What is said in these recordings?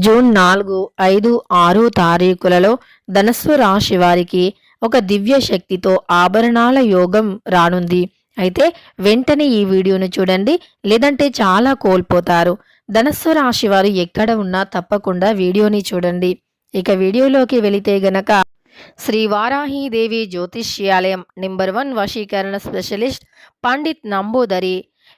June నాలుగు ఐదు ఆరు తారీఖులలో ధనస్సు రాశి వారికి ఒక దివ్య శక్తితో ఆభరణాల యోగం రానుంది. అయితే వెంటనే ఈ వీడియోను చూడండి లేదంటే చాలా కోల్పోతారు. ధనస్సు రాశి వారు ఎక్కడ ఉన్నా తప్పకుండా వీడియోని చూడండి. ఇక వీడియోలోకి వెళితే గనక శ్రీ వారాహీదేవి జ్యోతిష్యాలయం నెంబర్ వన్ వశీకరణ స్పెషలిస్ట్ పండిత్ నంబూదరి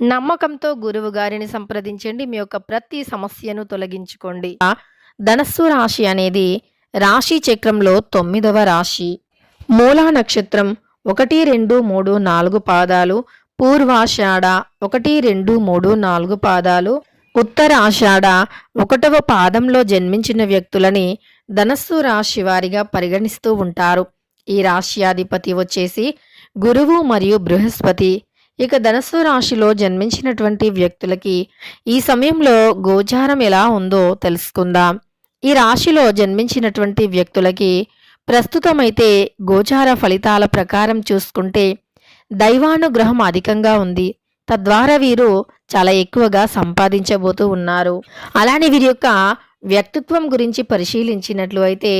నమ్మకంతో గురువు గారిని సంప్రదించండి. మీ యొక్క ప్రతి సమస్యను తొలగించుకోండి. ధనస్సు రాశి అనేది రాశి చక్రంలో తొమ్మిదవ రాశి. మూలా నక్షత్రం ఒకటి రెండు మూడు నాలుగు పాదాలు. పూర్వాషాఢ ఒకటి రెండు మూడు నాలుగు పాదాలు. ఉత్తరాషాఢ ఒకటవ పాదంలో జన్మించిన వ్యక్తులని ధనస్సు రాశి వారిగా పరిగణిస్తూ ఉంటారు. ఈ రాశ్యాధిపతి వచ్చేసి గురువు మరియు బృహస్పతి. ఇక ధనస్సు రాశిలో జన్మించినటువంటి వ్యక్తులకి ఈ సమయంలో గోచారం ఎలా ఉందో తెలుసుకుందాం. ఈ రాశిలో జన్మించినటువంటి వ్యక్తులకి ప్రస్తుతమైతే గోచార ఫలితాల ప్రకారం చూసుకుంటే దైవానుగ్రహం అధికంగా ఉంది. తద్వారా వీరు చాలా ఎక్కువగా సంపాదించబోతూ ఉన్నారు. అలానే వీరి యొక్క వ్యక్తిత్వం గురించి పరిశీలించినట్లు అయితే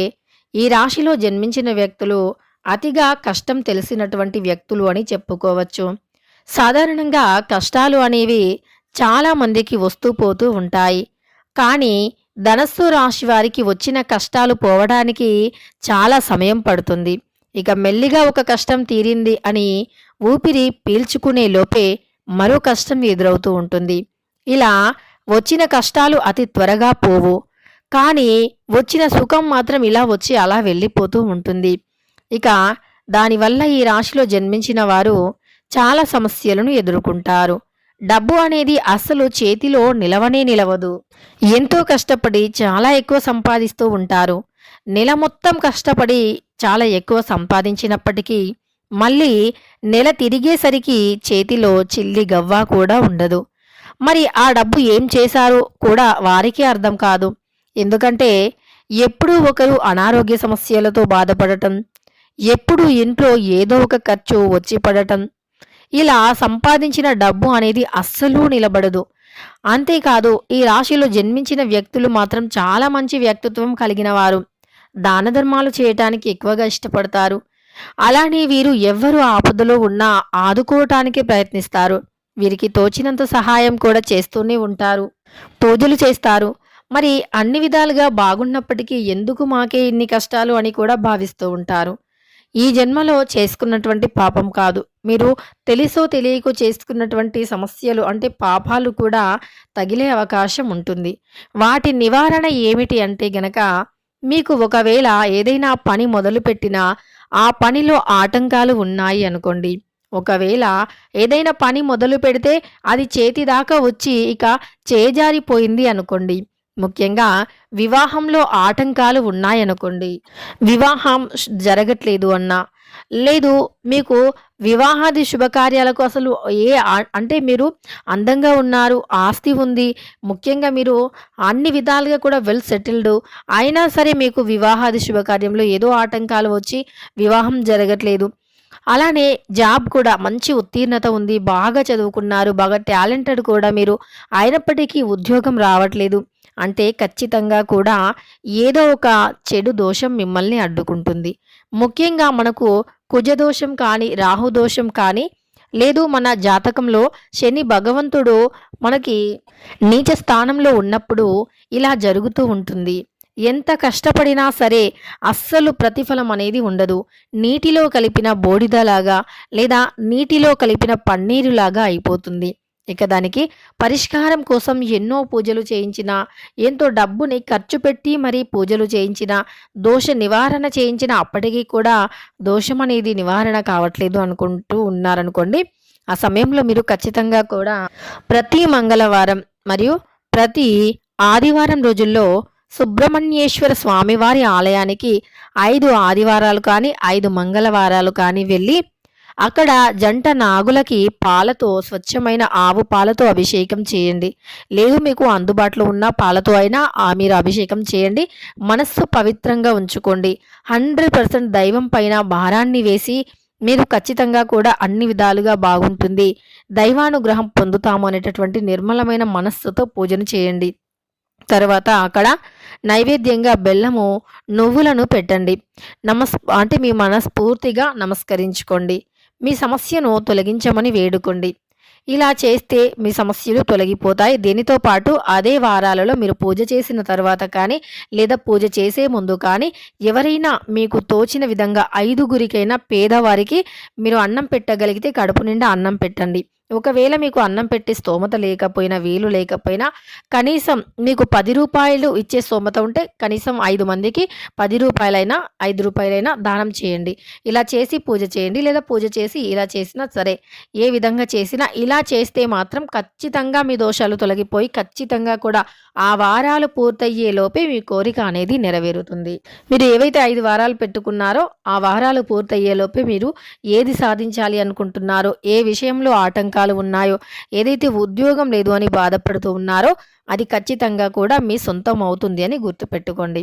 ఈ రాశిలో జన్మించిన వ్యక్తులు అతిగా కష్టం తెలిసినటువంటి వ్యక్తులు అని చెప్పుకోవచ్చు. సాధారణంగా కష్టాలు అనేవి చాలా మందికి వస్తూ పోతూ ఉంటాయి. కానీ ధనస్సు రాశి వారికి వచ్చిన కష్టాలు పోవడానికి చాలా సమయం పడుతుంది. ఇక మెల్లిగా ఒక కష్టం తీరింది అని ఊపిరి పీల్చుకునే లోపే మరో కష్టం ఎదురవుతూ ఉంటుంది. ఇలా వచ్చిన కష్టాలు అతి త్వరగా పోవు. కానీ వచ్చిన సుఖం మాత్రం ఇలా వచ్చి అలా వెళ్ళిపోతూ ఉంటుంది. ఇక దానివల్ల ఈ రాశిలో జన్మించిన వారు చాలా సమస్యలను ఎదుర్కొంటారు. డబ్బు అనేది అస్సలు చేతిలో నిలవనే నిలవదు. ఎంతో కష్టపడి చాలా ఎక్కువ సంపాదిస్తూ ఉంటారు. నెల మొత్తం కష్టపడి చాలా ఎక్కువ సంపాదించినప్పటికీ మళ్ళీ నెల తిరిగేసరికి చేతిలో చిల్లి గవ్వ కూడా ఉండదు. మరి ఆ డబ్బు ఏం చేశారో కూడా వారికి అర్థం కాదు. ఎందుకంటే ఎప్పుడూ ఒకరు అనారోగ్య సమస్యలతో బాధపడటం ఎప్పుడు ఇంట్లో ఏదో ఒక ఖర్చు వచ్చి పడటం ఇలా సంపాదించిన డబ్బు అనేది అస్సలు నిలబడదు. అంతేకాదు ఈ రాశిలో జన్మించిన వ్యక్తులు మాత్రం చాలా మంచి వ్యక్తిత్వం కలిగిన వారు. దాన ధర్మాలు చేయటానికి ఎక్కువగా ఇష్టపడతారు. అలానే వీరు ఎవ్వరు ఆపదలో ఉన్నా ఆదుకోవటానికి ప్రయత్నిస్తారు. వీరికి తోచినంత సహాయం కూడా చేస్తూనే ఉంటారు. పూజలు చేస్తారు. మరి అన్ని విధాలుగా బాగున్నప్పటికీ ఎందుకు మాకే ఇన్ని కష్టాలు అని కూడా భావిస్తూ ఉంటారు. ఈ జన్మలో చేసుకున్నటువంటి పాపం కాదు. మీరు తెలుసో తెలియకో చేసుకున్నటువంటి సమస్యలు అంటే పాపాలు కూడా తగిలే అవకాశం ఉంటుంది. వాటి నివారణ ఏమిటి అంటే గనక మీకు ఒకవేళ ఏదైనా పని మొదలుపెట్టినా ఆ పనిలో ఆటంకాలు ఉన్నాయి అనుకోండి. ఒకవేళ ఏదైనా పని మొదలు పెడితే అది చేతి దాకా వచ్చి ఇక చేజారిపోయింది అనుకోండి. ముఖ్యంగా వివాహంలో ఆటంకాలు ఉన్నాయనుకోండి. వివాహం జరగట్లేదు అన్నా లేదు మీకు వివాహాది శుభకార్యాలకు అసలు ఏ అంటే మీరు అందంగా ఉన్నారు ఆస్తి ఉంది ముఖ్యంగా మీరు అన్ని విధాలుగా కూడా వెల్ సెటిల్డ్ అయినా సరే మీకు వివాహాది శుభకార్యంలో ఏదో ఆటంకాలు వచ్చి వివాహం జరగట్లేదు. అలానే జాబ్ కూడా మంచి ఉత్తీర్ణత ఉంది బాగా చదువుకున్నారు బాగా టాలెంటెడ్ కూడా మీరు అయినప్పటికీ ఉద్యోగం రావట్లేదు. అంటే ఖచ్చితంగా కూడా ఏదో ఒక చెడు దోషం మిమ్మల్ని అడ్డుకుంటుంది. ముఖ్యంగా మనకు కుజదోషం కానీ రాహుదోషం కానీ లేదు మన జాతకంలో శని భగవంతుడు మనకి నీచ స్థానంలో ఉన్నప్పుడు ఇలా జరుగుతూ ఉంటుంది. ఎంత కష్టపడినా సరే అస్సలు ప్రతిఫలం అనేది ఉండదు. నీటిలో కలిపిన బోడిదలాగా లేదా నీటిలో కలిపిన పన్నీరులాగా అయిపోతుంది. ఇక దానికి పరిష్కారం కోసం ఎన్నో పూజలు చేయించినా ఎంతో డబ్బుని ఖర్చు పెట్టి మరీ పూజలు చేయించినా దోష నివారణ చేయించిన అప్పటికీ కూడా దోషం అనేది నివారణ కావట్లేదు అనుకుంటూ ఉన్నారనుకోండి ఆ సమయంలో మీరు ఖచ్చితంగా కూడా ప్రతి మంగళవారం మరియు ప్రతి ఆదివారం రోజుల్లో సుబ్రహ్మణ్యేశ్వర స్వామివారి ఆలయానికి ఐదు ఆదివారాలు కానీ ఐదు మంగళవారాలు కానీ వెళ్ళి అక్కడ జంట నాగులకి పాలతో స్వచ్ఛమైన ఆవు పాలతో అభిషేకం చేయండి. లేదు మీకు అందుబాటులో ఉన్న పాలతో అయినా ఆ మీరు అభిషేకం చేయండి. మనస్సు పవిత్రంగా ఉంచుకోండి. హండ్రెడ్ పర్సెంట్ దైవం పైన భారాన్ని వేసి మీరు ఖచ్చితంగా కూడా అన్ని విధాలుగా బాగుంటుంది. దైవానుగ్రహం పొందుతాము అనేటటువంటి నిర్మలమైన మనస్సుతో పూజను చేయండి. తర్వాత అక్కడ నైవేద్యంగా బెల్లము నువ్వులను పెట్టండి. నమస్ అంటే మీ మనస్ఫూర్తిగా నమస్కరించుకోండి. మీ సమస్యను తొలగించమని వేడుకోండి. ఇలా చేస్తే మీ సమస్యలు తొలగిపోతాయి. దీనితో పాటు అదే వారాలలో మీరు పూజ చేసిన తర్వాత కానీ లేదా పూజ చేసే ముందు కానీ ఎవరైనా మీకు తోచిన విధంగా ఐదుగురికైనా పేదవారికి మీరు అన్నం పెట్టగలిగితే కడుపు నిండా అన్నం పెట్టండి. ఒకవేళ మీకు అన్నం పెట్టే స్తోమత లేకపోయినా వీలు లేకపోయినా కనీసం మీకు పది రూపాయలు ఇచ్చే స్తోమత ఉంటే కనీసం ఐదు మందికి పది రూపాయలైనా ఐదు రూపాయలైనా దానం చేయండి. ఇలా చేసి పూజ చేయండి లేదా పూజ చేసి ఇలా చేసినా సరే ఏ విధంగా చేసినా ఇలా చేస్తే మాత్రం ఖచ్చితంగా మీ దోషాలు తొలగిపోయి ఖచ్చితంగా కూడా ఆ వారాలు పూర్తయ్యే లోపే మీ కోరిక అనేది నెరవేరుతుంది. మీరు ఏవైతే ఐదు వారాలు పెట్టుకున్నారో ఆ వారాలు పూర్తయ్యే లోపే మీరు ఏది సాధించాలి అనుకుంటున్నారో ఏ విషయంలో ఆటంకాలు ఉన్నాయో ఏదైతే ఉద్యోగం లేదు అని బాధపడుతూ ఉన్నారో అది ఖచ్చితంగా కూడా మీ సొంతం అవుతుంది అని గుర్తుపెట్టుకోండి.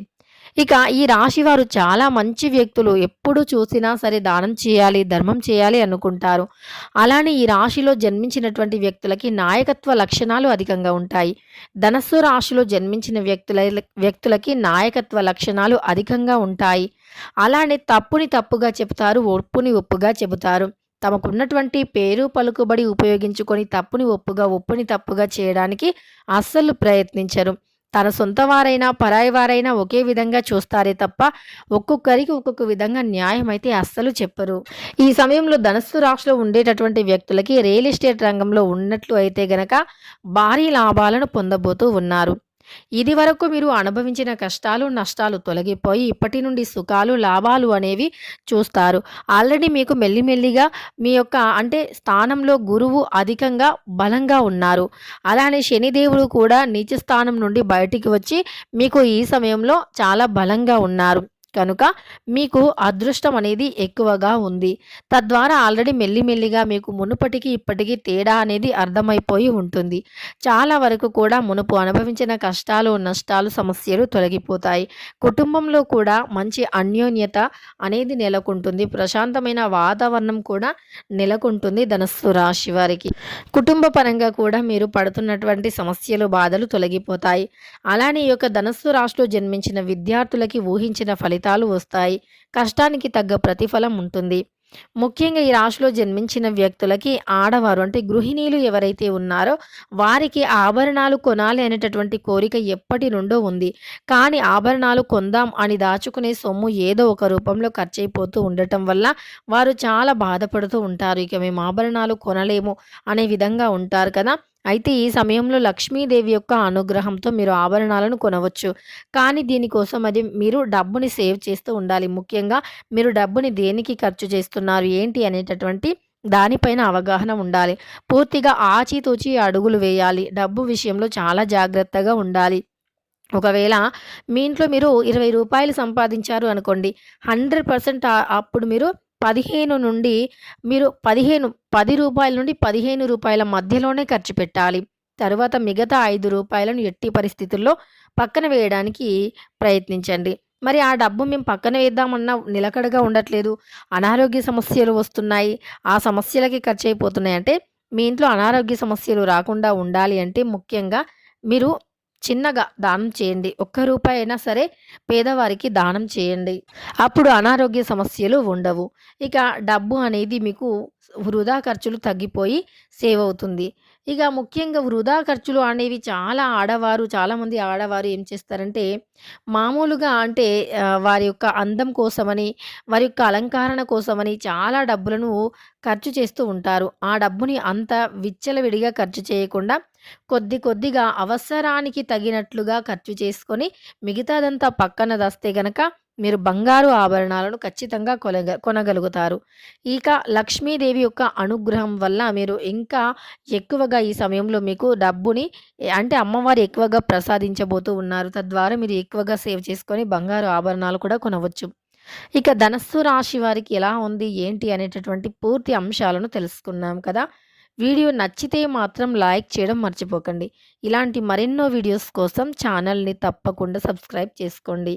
ఇక ఈ రాశి వారు చాలా మంచి వ్యక్తులు. ఎప్పుడు చూసినా సరే దానం చేయాలి ధర్మం చేయాలి అనుకుంటారు. అలానే ఈ రాశిలో జన్మించినటువంటి వ్యక్తులకి నాయకత్వ లక్షణాలు అధికంగా ఉంటాయి. ధనస్సు రాశిలో జన్మించిన వ్యక్తుల వ్యక్తులకి నాయకత్వ లక్షణాలు అధికంగా ఉంటాయి. అలానే తప్పుని తప్పుగా చెబుతారు ఒప్పుని ఒప్పుగా చెబుతారు. తమకున్నటువంటి పేరు పలుకుబడి ఉపయోగించుకొని తప్పుని ఒప్పుగా ఒప్పుని తప్పుగా చేయడానికి అస్సలు ప్రయత్నించరు. తన సొంత వారైనా పరాయి వారైనా ఒకే విధంగా చూస్తారే తప్ప ఒక్కొక్కరికి ఒక్కొక్క విధంగా న్యాయం అయితే అస్సలు చెప్పరు. ఈ సమయంలో ధనస్సు రాశిలో ఉండేటటువంటి వ్యక్తులకి రియల్ ఎస్టేట్ రంగంలో ఉన్నట్లు అయితే గనక భారీ లాభాలను పొందబోతూ ఉన్నారు. ఇది వరకు మీరు అనుభవించిన కష్టాలు నష్టాలు తొలగిపోయి ఇప్పటి నుండి సుఖాలు లాభాలు అనేవి చూస్తారు. ఆల్రెడీ మీకు మెల్లిమెల్లిగా మీ యొక్క అంటే స్థానంలో గురువు అధికంగా బలంగా ఉన్నారు. అలానే శనిదేవుడు కూడా నీచ స్థానం నుండి బయటికి వచ్చి మీకు ఈ సమయంలో చాలా బలంగా ఉన్నారు. కనుక మీకు అదృష్టం అనేది ఎక్కువగా ఉంది. తద్వారా ఆల్రెడీ మెల్లిమెల్లిగా మీకు మునుపటికి ఇప్పటికీ తేడా అనేది అర్థమైపోయి ఉంటుంది. చాలా వరకు కూడా మునుపు అనుభవించిన కష్టాలు నష్టాలు సమస్యలు తొలగిపోతాయి. కుటుంబంలో కూడా మంచి అన్యోన్యత అనేది నెలకొంటుంది. ప్రశాంతమైన వాతావరణం కూడా నెలకొంటుంది ధనస్సు రాశి వారికి. కుటుంబ పరంగా కూడా మీరు పడుతున్నటువంటి సమస్యలు బాధలు తొలగిపోతాయి. అలానే ఈ యొక్క ధనస్సు రాశిలో జన్మించిన విద్యార్థులకి ఊహించిన ఫలితం ఫలితాలు వస్తాయి. కష్టానికి తగ్గ ప్రతిఫలం ఉంటుంది. ముఖ్యంగా ఈ రాశిలో జన్మించిన వ్యక్తులకి ఆడవారు అంటే గృహిణీలు ఎవరైతే ఉన్నారో వారికి ఆభరణాలు కొనాలి అనేటటువంటి కోరిక ఎప్పటి నుండో ఉంది. కానీ ఆభరణాలు కొందాం అని దాచుకునే సొమ్ము ఏదో ఒక రూపంలో ఖర్చయిపోతూ ఉండటం వల్ల వారు చాలా బాధపడుతూ ఉంటారు. ఇక మేము ఆభరణాలు కొనలేము అనే విధంగా ఉంటారు కదా. అయితే ఈ సమయంలో లక్ష్మీదేవి యొక్క అనుగ్రహంతో మీరు ఆభరణాలను కొనవచ్చు. కానీ దీనికోసం అది మీరు డబ్బుని సేవ్ చేస్తూ ఉండాలి. ముఖ్యంగా మీరు డబ్బుని దేనికి ఖర్చు చేస్తున్నారు? ఏంటి అనేటటువంటి దానిపైన అవగాహన ఉండాలి. పూర్తిగా ఆచితూచి అడుగులు వేయాలి. డబ్బు విషయంలో చాలా జాగ్రత్తగా ఉండాలి. ఒకవేళ మీ ఇంట్లో మీరు ఇరవై రూపాయలు సంపాదించారు అనుకోండి హండ్రెడ్ పర్సెంట్ అప్పుడు మీరు పదిహేను నుండి మీరు పదిహేను పది రూపాయల నుండి పదిహేను రూపాయల మధ్యలోనే ఖర్చు పెట్టాలి. తరువాత మిగతా ఐదు రూపాయలను ఎట్టి పరిస్థితుల్లో పక్కన వేయడానికి ప్రయత్నించండి. మరి ఆ డబ్బు మేము పక్కన వేద్దామన్నా నిలకడగా ఉండట్లేదు. అనారోగ్య సమస్యలు వస్తున్నాయి. ఆ సమస్యలకి ఖర్చు అయిపోతున్నాయి అంటే మీ ఇంట్లో అనారోగ్య సమస్యలు రాకుండా ఉండాలి అంటే ముఖ్యంగా మీరు చిన్నగా దానం చేయండి. ఒక్క రూపాయి అయినా సరే పేదవారికి దానం చేయండి. అప్పుడు అనారోగ్య సమస్యలు ఉండవు. ఇక డబ్బు అనేది మీకు వృధా ఖర్చులు తగ్గిపోయి సేవ్ అవుతుంది. ఇక ముఖ్యంగా వృధా ఖర్చులు అనేవి చాలా ఆడవారు చాలామంది ఆడవారు ఏం చేస్తారంటే మామూలుగా అంటే వారి యొక్క అందం కోసమని వారి యొక్క అలంకరణ కోసమని చాలా డబ్బులను ఖర్చు చేస్తూ ఉంటారు. ఆ డబ్బుని అంత విచ్చలవిడిగా ఖర్చు చేయకుండా కొద్ది కొద్దిగా అవసరానికి తగినట్లుగా ఖర్చు చేసుకొని మిగతాదంతా పక్కన దస్తే గనక మీరు బంగారు ఆభరణాలను ఖచ్చితంగా కొనగ కొనగలుగుతారు. ఇక లక్ష్మీదేవి యొక్క అనుగ్రహం వల్ల మీరు ఇంకా ఎక్కువగా ఈ సమయంలో మీకు డబ్బుని అంటే అమ్మవారు ఎక్కువగా ప్రసాదించబోతూ ఉన్నారు. తద్వారా మీరు ఎక్కువగా సేవ్ చేసుకొని బంగారు ఆభరణాలు కూడా కొనవచ్చు. ఇక ధనస్సు రాశి వారికి ఎలా ఉంది ఏంటి అనేటటువంటి పూర్తి అంశాలను తెలుసుకున్నాం కదా. వీడియో నచ్చితే మాత్రం లైక్ చేయడం మర్చిపోకండి. ఇలాంటి మరెన్నో వీడియోస్ కోసం ఛానల్ని తప్పకుండా సబ్స్క్రైబ్ చేసుకోండి.